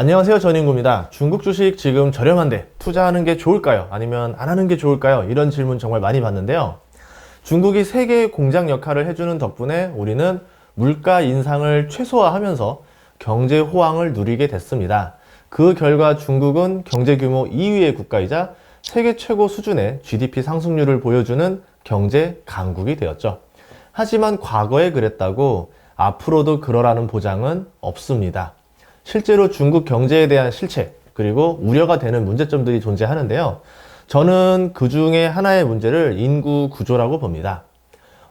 안녕하세요. 전인구입니다. 중국 주식 지금 저렴한데 투자하는 게 좋을까요? 아니면 안 하는 게 좋을까요? 이런 질문 정말 많이 받는데요. 중국이 세계의 공장 역할을 해주는 덕분에 우리는 물가 인상을 최소화하면서 경제 호황을 누리게 됐습니다. 그 결과 중국은 경제 규모 2위의 국가이자 세계 최고 수준의 GDP 상승률을 보여주는 경제 강국이 되었죠. 하지만 과거에 그랬다고 앞으로도 그러라는 보장은 없습니다. 실제로 중국 경제에 대한 실체, 그리고 우려가 되는 문제점들이 존재하는데요. 저는 그 중에 하나의 문제를 인구 구조라고 봅니다.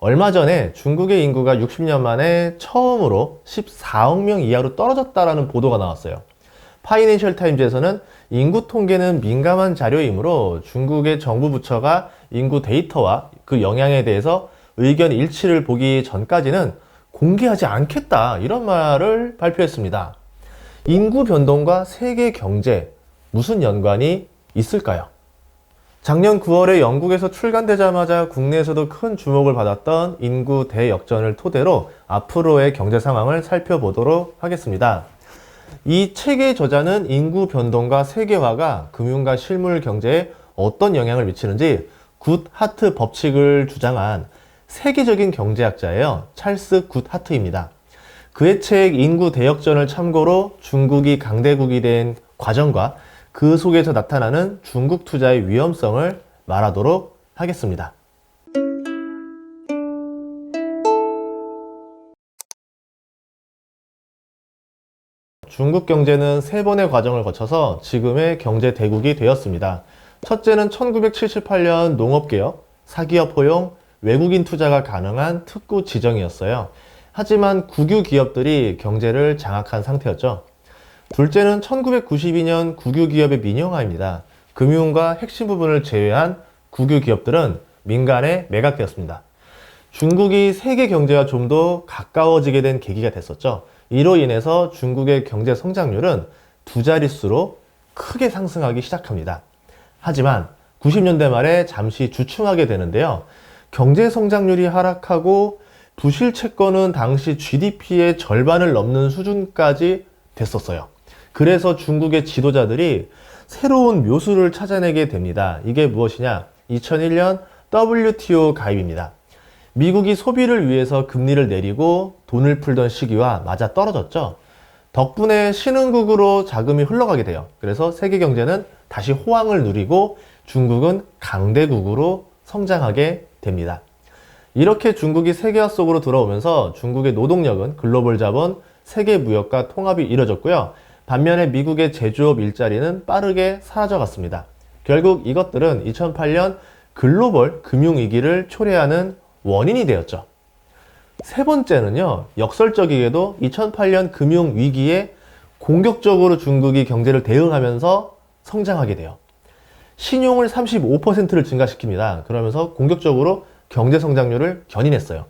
얼마 전에 중국의 인구가 60년 만에 처음으로 14억 명 이하로 떨어졌다라는 보도가 나왔어요. 파이낸셜 타임즈에서는 인구 통계는 민감한 자료이므로 중국의 정부 부처가 인구 데이터와 그 영향에 대해서 의견 일치를 보기 전까지는 공개하지 않겠다 이런 말을 발표했습니다. 인구 변동과 세계 경제 무슨 연관이 있을까요? 작년 9월에 영국에서 출간되자마자 국내에서도 큰 주목을 받았던 인구 대역전을 토대로 앞으로의 경제 상황을 살펴보도록 하겠습니다. 이 책의 저자는 인구 변동과 세계화가 금융과 실물 경제에 어떤 영향을 미치는지 굿 하트 법칙을 주장한 세계적인 경제학자예요. 찰스 굿 하트입니다. 그의 책 인구 대역전을 참고로 중국이 강대국이 된 과정과 그 속에서 나타나는 중국 투자의 위험성을 말하도록 하겠습니다. 중국 경제는 세 번의 과정을 거쳐서 지금의 경제 대국이 되었습니다. 첫째는 1978년 농업개혁, 사기업 허용, 외국인 투자가 가능한 특구 지정이었어요. 하지만 국유 기업들이 경제를 장악한 상태였죠. 둘째는 1992년 국유 기업의 민영화입니다. 금융과 핵심 부분을 제외한 국유 기업들은 민간에 매각되었습니다. 중국이 세계 경제와 좀 더 가까워지게 된 계기가 됐었죠. 이로 인해서 중국의 경제 성장률은 두 자릿수로 크게 상승하기 시작합니다. 하지만 90년대 말에 잠시 주춤하게 되는데요. 경제 성장률이 하락하고 부실 채권은 당시 GDP의 절반을 넘는 수준까지 됐었어요. 그래서 중국의 지도자들이 새로운 묘수를 찾아내게 됩니다. 이게 무엇이냐? 2001년 WTO 가입입니다. 미국이 소비를 위해서 금리를 내리고 돈을 풀던 시기와 맞아 떨어졌죠. 덕분에 신흥국으로 자금이 흘러가게 돼요. 그래서 세계 경제는 다시 호황을 누리고 중국은 강대국으로 성장하게 됩니다. 이렇게 중국이 세계화 속으로 들어오면서 중국의 노동력은 글로벌 자본, 세계 무역과 통합이 이뤄졌고요. 반면에 미국의 제조업 일자리는 빠르게 사라져갔습니다. 결국 이것들은 2008년 글로벌 금융위기를 초래하는 원인이 되었죠. 세 번째는요, 역설적이게도 2008년 금융위기에 공격적으로 중국이 경제를 대응하면서 성장하게 돼요. 신용을 35%를 증가시킵니다. 그러면서 공격적으로 경제 성장률을 견인했어요.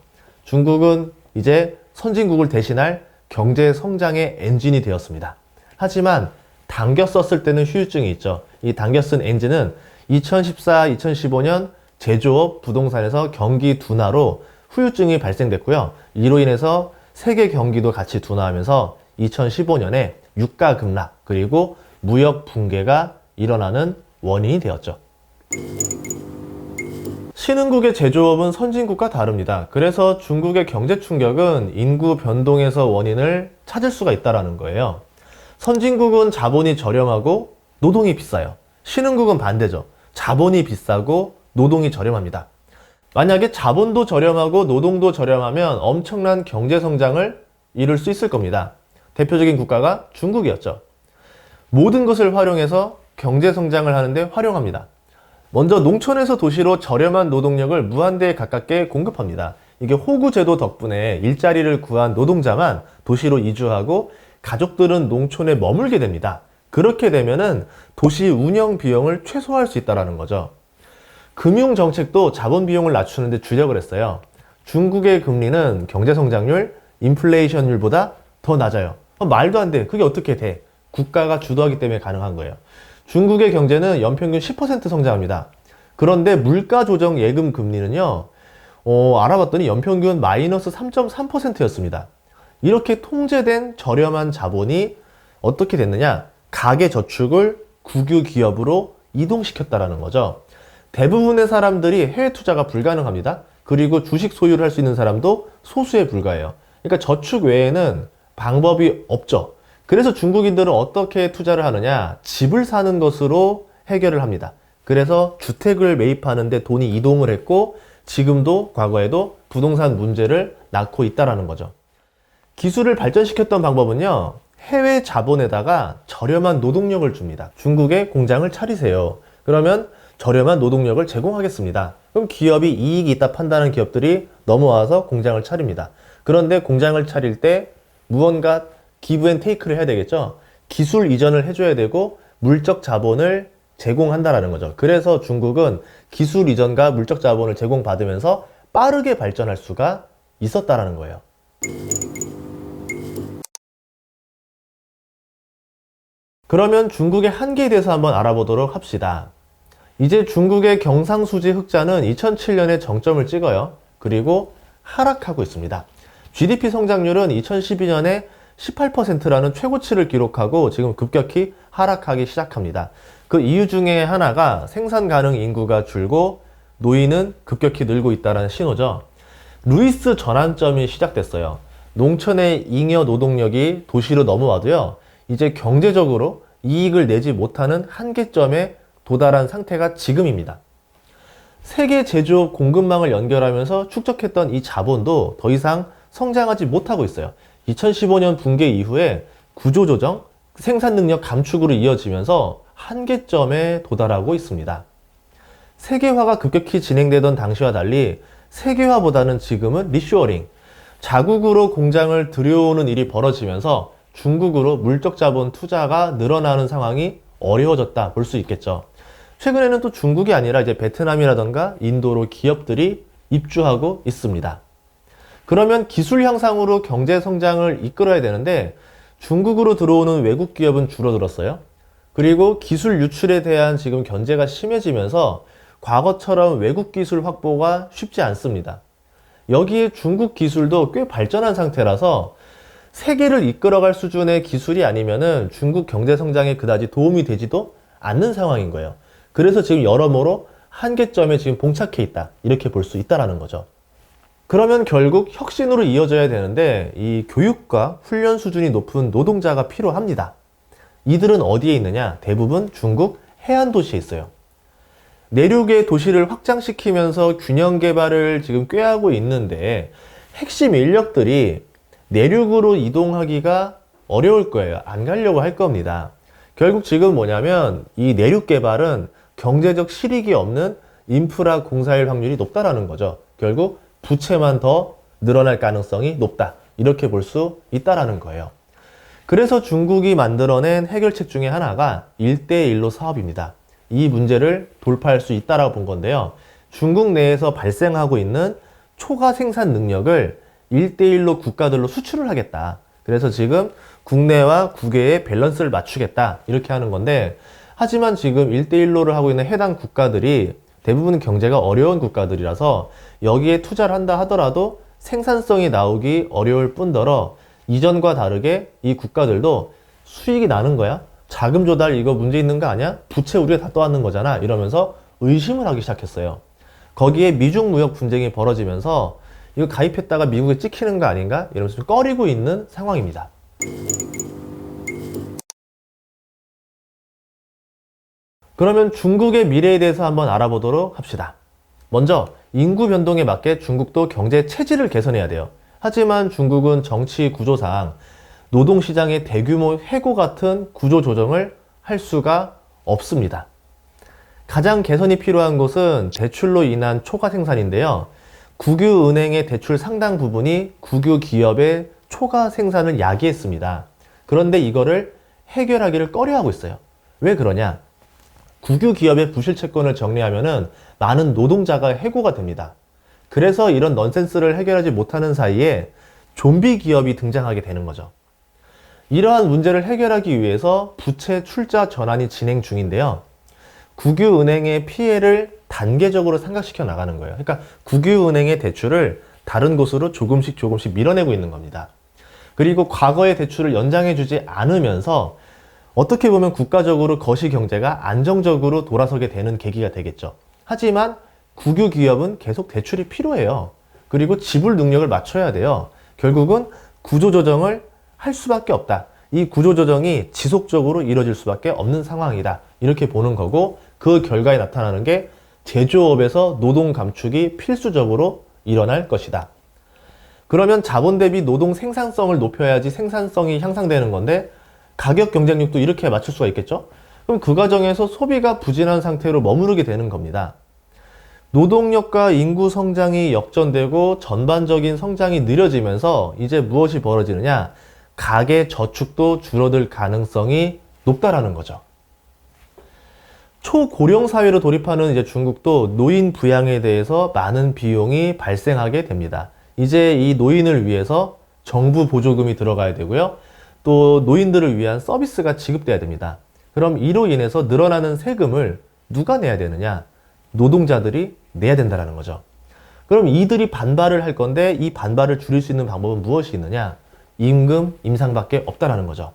중국은 이제 선진국을 대신할 경제 성장의 엔진이 되었습니다. 하지만 당겨 썼을 때는 휴유증이 있죠. 이 당겨 쓴 엔진은 2014, 2015년 제조업, 부동산에서 경기 둔화로 후유증이 발생됐고요. 이로 인해서 세계 경기도 같이 둔화하면서 2015년에 유가 급락 그리고 무역 붕괴가 일어나는 원인이 되었죠. 신흥국의 제조업은 선진국과 다릅니다. 그래서 중국의 경제 충격은 인구 변동에서 원인을 찾을 수가 있다는 거예요. 선진국은 자본이 저렴하고 노동이 비싸요. 신흥국은 반대죠. 자본이 비싸고 노동이 저렴합니다. 만약에 자본도 저렴하고 노동도 저렴하면 엄청난 경제 성장을 이룰 수 있을 겁니다. 대표적인 국가가 중국이었죠. 모든 것을 활용해서 경제 성장을 하는데 활용합니다. 먼저 농촌에서 도시로 저렴한 노동력을 무한대에 가깝게 공급합니다. 이게 호구 제도 덕분에 일자리를 구한 노동자만 도시로 이주하고 가족들은 농촌에 머물게 됩니다. 그렇게 되면은 도시 운영 비용을 최소화할 수 있다는 거죠. 금융 정책도 자본 비용을 낮추는데 주력을 했어요. 중국의 금리는 경제 성장률, 인플레이션율보다 더 낮아요. 어, 말도 안 돼. 그게 어떻게 돼? 국가가 주도하기 때문에 가능한 거예요. 중국의 경제는 연평균 10% 성장합니다. 그런데 물가 조정 예금 금리는요, 어, 알아봤더니 연평균 마이너스 3.3%였습니다. 이렇게 통제된 저렴한 자본이 어떻게 됐느냐? 가계 저축을 국유 기업으로 이동시켰다라는 거죠. 대부분의 사람들이 해외 투자가 불가능합니다. 그리고 주식 소유를 할 수 있는 사람도 소수에 불과해요. 그러니까 저축 외에는 방법이 없죠. 그래서 중국인들은 어떻게 투자를 하느냐? 집을 사는 것으로 해결을 합니다. 그래서 주택을 매입하는데 돈이 이동을 했고 지금도 과거에도 부동산 문제를 낳고 있다라는 거죠. 기술을 발전시켰던 방법은요. 해외 자본에다가 저렴한 노동력을 줍니다. 중국에 공장을 차리세요. 그러면 저렴한 노동력을 제공하겠습니다. 그럼 기업이 이익이 있다 판단하는 기업들이 넘어와서 공장을 차립니다. 그런데 공장을 차릴 때 무언가 기브 앤 테이크를 해야 되겠죠. 기술 이전을 해줘야 되고 물적 자본을 제공한다라는 거죠. 그래서 중국은 기술 이전과 물적 자본을 제공받으면서 빠르게 발전할 수가 있었다라는 거예요. 그러면 중국의 한계에 대해서 한번 알아보도록 합시다. 이제 중국의 경상수지 흑자는 2007년에 정점을 찍어요. 그리고 하락하고 있습니다. GDP 성장률은 2012년에 18%라는 최고치를 기록하고 지금 급격히 하락하기 시작합니다. 그 이유 중에 하나가 생산 가능 인구가 줄고 노인은 급격히 늘고 있다는 신호죠. 루이스 전환점이 시작됐어요. 농촌의 잉여 노동력이 도시로 넘어와도요. 이제 경제적으로 이익을 내지 못하는 한계점에 도달한 상태가 지금입니다. 세계 제조업 공급망을 연결하면서 축적했던 이 자본도 더 이상 성장하지 못하고 있어요. 2015년 붕괴 이후에 구조조정, 생산 능력 감축으로 이어지면서 한계점에 도달하고 있습니다. 세계화가 급격히 진행되던 당시와 달리 세계화보다는 지금은 리쇼어링, 자국으로 공장을 들여오는 일이 벌어지면서 중국으로 물적 자본 투자가 늘어나는 상황이 어려워졌다 볼 수 있겠죠. 최근에는 또 중국이 아니라 이제 베트남이라던가 인도로 기업들이 입주하고 있습니다. 그러면 기술 향상으로 경제 성장을 이끌어야 되는데 중국으로 들어오는 외국 기업은 줄어들었어요. 그리고 기술 유출에 대한 지금 견제가 심해지면서 과거처럼 외국 기술 확보가 쉽지 않습니다. 여기에 중국 기술도 꽤 발전한 상태라서 세계를 이끌어갈 수준의 기술이 아니면은 중국 경제 성장에 그다지 도움이 되지도 않는 상황인 거예요. 그래서 지금 여러모로 한계점에 지금 봉착해 있다. 이렇게 볼 수 있다라는 거죠. 그러면 결국 혁신으로 이어져야 되는데 이 교육과 훈련 수준이 높은 노동자가 필요합니다. 이들은 어디에 있느냐? 대부분 중국 해안 도시에 있어요. 내륙의 도시를 확장시키면서 균형 개발을 지금 꾀하고 있는데 핵심 인력들이 내륙으로 이동하기가 어려울 거예요. 안 가려고 할 겁니다. 결국 지금 뭐냐면 이 내륙 개발은 경제적 실익이 없는 인프라 공사일 확률이 높다라는 거죠. 결국 부채만 더 늘어날 가능성이 높다. 이렇게 볼 수 있다라는 거예요. 그래서 중국이 만들어낸 해결책 중에 하나가 1대1로 사업입니다. 이 문제를 돌파할 수 있다라고 본 건데요. 중국 내에서 발생하고 있는 초과 생산 능력을 1대1로 국가들로 수출을 하겠다. 그래서 지금 국내와 국외의 밸런스를 맞추겠다. 이렇게 하는 건데, 하지만 지금 1대1로를 하고 있는 해당 국가들이 대부분 경제가 어려운 국가들이라서 여기에 투자를 한다 하더라도 생산성이 나오기 어려울 뿐더러 이전과 다르게 이 국가들도 수익이 나는 거야? 자금 조달 이거 문제 있는 거 아니야? 부채 우리가 다 떠안는 거잖아. 이러면서 의심을 하기 시작했어요. 거기에 미중 무역 분쟁이 벌어지면서 이거 가입했다가 미국에 찍히는 거 아닌가? 이러면서 좀 꺼리고 있는 상황입니다. 그러면 중국의 미래에 대해서 한번 알아보도록 합시다. 먼저 인구 변동에 맞게 중국도 경제 체질을 개선해야 돼요. 하지만 중국은 정치 구조상 노동시장의 대규모 해고 같은 구조 조정을 할 수가 없습니다. 가장 개선이 필요한 곳은 대출로 인한 초과 생산인데요. 국유 은행의 대출 상당 부분이 국유 기업의 초과 생산을 야기했습니다. 그런데 이거를 해결하기를 꺼려하고 있어요. 왜 그러냐? 국유 기업의 부실 채권을 정리하면은 많은 노동자가 해고가 됩니다. 그래서 이런 넌센스를 해결하지 못하는 사이에 좀비 기업이 등장하게 되는 거죠. 이러한 문제를 해결하기 위해서 부채 출자 전환이 진행 중인데요. 국유은행의 피해를 단계적으로 생각시켜 나가는 거예요. 그러니까 국유은행의 대출을 다른 곳으로 조금씩 조금씩 밀어내고 있는 겁니다. 그리고 과거의 대출을 연장해주지 않으면서 어떻게 보면 국가적으로 거시 경제가 안정적으로 돌아서게 되는 계기가 되겠죠. 하지만 국유 기업은 계속 대출이 필요해요. 그리고 지불 능력을 맞춰야 돼요. 결국은 구조조정을 할 수밖에 없다. 이 구조조정이 지속적으로 이뤄질 수밖에 없는 상황이다. 이렇게 보는 거고 그 결과에 나타나는 게 제조업에서 노동 감축이 필수적으로 일어날 것이다. 그러면 자본 대비 노동 생산성을 높여야지 생산성이 향상되는 건데 가격 경쟁력도 이렇게 맞출 수가 있겠죠? 그럼 그 과정에서 소비가 부진한 상태로 머무르게 되는 겁니다. 노동력과 인구 성장이 역전되고 전반적인 성장이 느려지면서 이제 무엇이 벌어지느냐? 가계 저축도 줄어들 가능성이 높다라는 거죠. 초고령 사회로 돌입하는 이제 중국도 노인 부양에 대해서 많은 비용이 발생하게 됩니다. 이제 이 노인을 위해서 정부 보조금이 들어가야 되고요. 또 노인들을 위한 서비스가 지급돼야 됩니다. 그럼 이로 인해서 늘어나는 세금을 누가 내야 되느냐? 노동자들이 내야 된다는 거죠. 그럼 이들이 반발을 할 건데 이 반발을 줄일 수 있는 방법은 무엇이 있느냐? 임금 인상밖에 없다라는 거죠.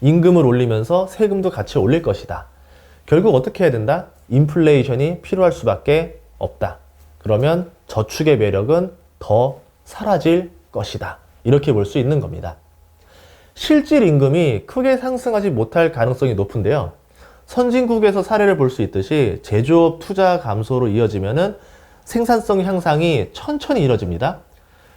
임금을 올리면서 세금도 같이 올릴 것이다. 결국 어떻게 해야 된다? 인플레이션이 필요할 수밖에 없다. 그러면 저축의 매력은 더 사라질 것이다. 이렇게 볼 수 있는 겁니다. 실질 임금이 크게 상승하지 못할 가능성이 높은데요. 선진국에서 사례를 볼 수 있듯이 제조업 투자 감소로 이어지면은 생산성 향상이 천천히 이뤄집니다.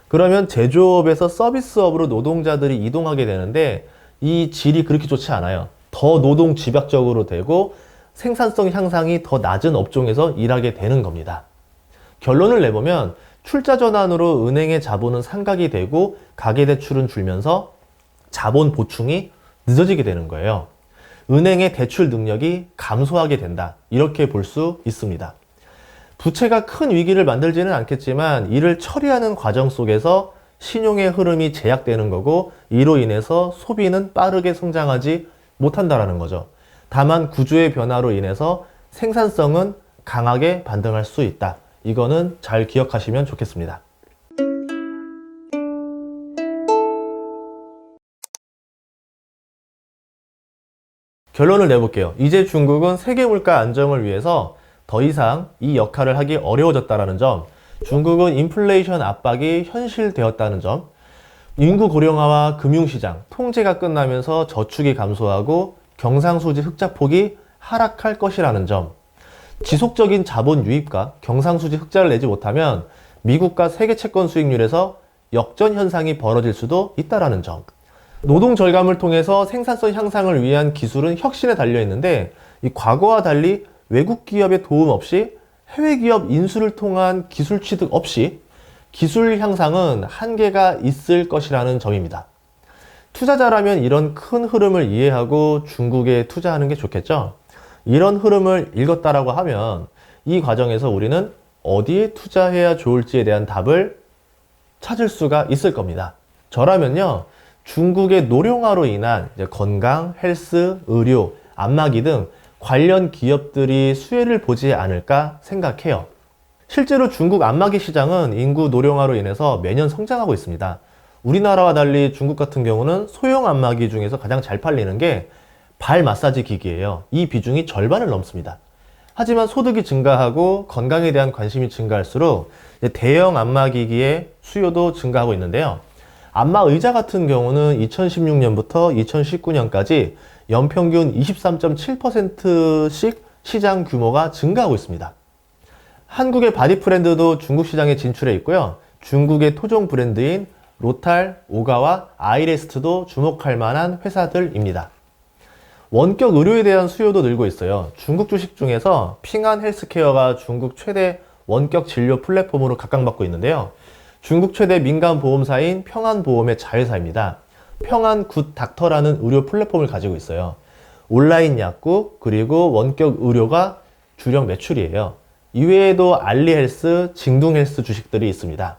그러면 제조업에서 서비스업으로 노동자들이 이동하게 되는데 이 질이 그렇게 좋지 않아요. 더 노동 집약적으로 되고 생산성 향상이 더 낮은 업종에서 일하게 되는 겁니다. 결론을 내보면 출자 전환으로 은행의 자본은 상각이 되고 가계 대출은 줄면서 자본 보충이 늦어지게 되는 거예요. 은행의 대출 능력이 감소하게 된다. 이렇게 볼 수 있습니다. 부채가 큰 위기를 만들지는 않겠지만 이를 처리하는 과정 속에서 신용의 흐름이 제약되는 거고 이로 인해서 소비는 빠르게 성장하지 못한다라는 거죠. 다만 구조의 변화로 인해서 생산성은 강하게 반등할 수 있다. 이거는 잘 기억하시면 좋겠습니다. 결론을 내볼게요. 이제 중국은 세계 물가 안정을 위해서 더 이상 이 역할을 하기 어려워졌다는 점, 중국은 인플레이션 압박이 현실되었다는 점, 인구 고령화와 금융시장, 통제가 끝나면서 저축이 감소하고 경상수지 흑자폭이 하락할 것이라는 점, 지속적인 자본 유입과 경상수지 흑자를 내지 못하면 미국과 세계 채권 수익률에서 역전 현상이 벌어질 수도 있다라는 점, 노동 절감을 통해서 생산성 향상을 위한 기술은 혁신에 달려 있는데 이 과거와 달리 외국 기업의 도움 없이 해외 기업 인수를 통한 기술 취득 없이 기술 향상은 한계가 있을 것이라는 점입니다. 투자자라면 이런 큰 흐름을 이해하고 중국에 투자하는 게 좋겠죠? 이런 흐름을 읽었다라고 하면 이 과정에서 우리는 어디에 투자해야 좋을지에 대한 답을 찾을 수가 있을 겁니다. 저라면요, 중국의 노령화로 인한 건강, 헬스, 의료, 안마기 등 관련 기업들이 수혜를 보지 않을까 생각해요. 실제로 중국 안마기 시장은 인구 노령화로 인해서 매년 성장하고 있습니다. 우리나라와 달리 중국 같은 경우는 소형 안마기 중에서 가장 잘 팔리는 게 발 마사지 기기예요. 이 비중이 절반을 넘습니다. 하지만 소득이 증가하고 건강에 대한 관심이 증가할수록 대형 안마기기의 수요도 증가하고 있는데요. 안마 의자 같은 경우는 2016년부터 2019년까지 연평균 23.7%씩 시장 규모가 증가하고 있습니다. 한국의 바디 브랜드도 중국 시장에 진출해 있고요. 중국의 토종 브랜드인 로탈, 오가와 아이레스트도 주목할 만한 회사들입니다. 원격 의료에 대한 수요도 늘고 있어요. 중국 주식 중에서 핑안 헬스케어가 중국 최대 원격 진료 플랫폼으로 각광받고 있는데요. 중국 최대 민간 보험사인 평안보험의 자회사입니다. 평안 굿 닥터라는 의료 플랫폼을 가지고 있어요. 온라인 약국 그리고 원격 의료가 주력 매출이에요. 이외에도 알리헬스, 징둥헬스 주식들이 있습니다.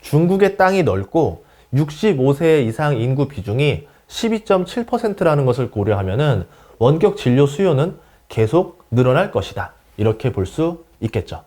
중국의 땅이 넓고 65세 이상 인구 비중이 12.7%라는 것을 고려하면은 원격 진료 수요는 계속 늘어날 것이다. 이렇게 볼 수 있겠죠.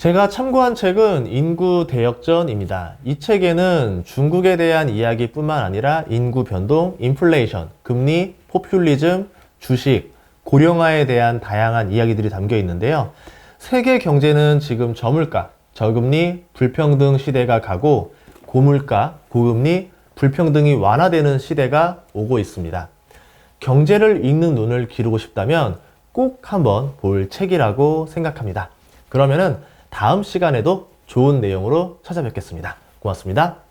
제가 참고한 책은 인구 대역전입니다. 이 책에는 중국에 대한 이야기뿐만 아니라 인구 변동, 인플레이션, 금리, 포퓰리즘, 주식, 고령화에 대한 다양한 이야기들이 담겨 있는데요. 세계 경제는 지금 저물가, 저금리, 불평등 시대가 가고 고물가, 고금리, 불평등이 완화되는 시대가 오고 있습니다. 경제를 읽는 눈을 기르고 싶다면 꼭 한번 볼 책이라고 생각합니다. 그러면은 다음 시간에도 좋은 내용으로 찾아뵙겠습니다. 고맙습니다.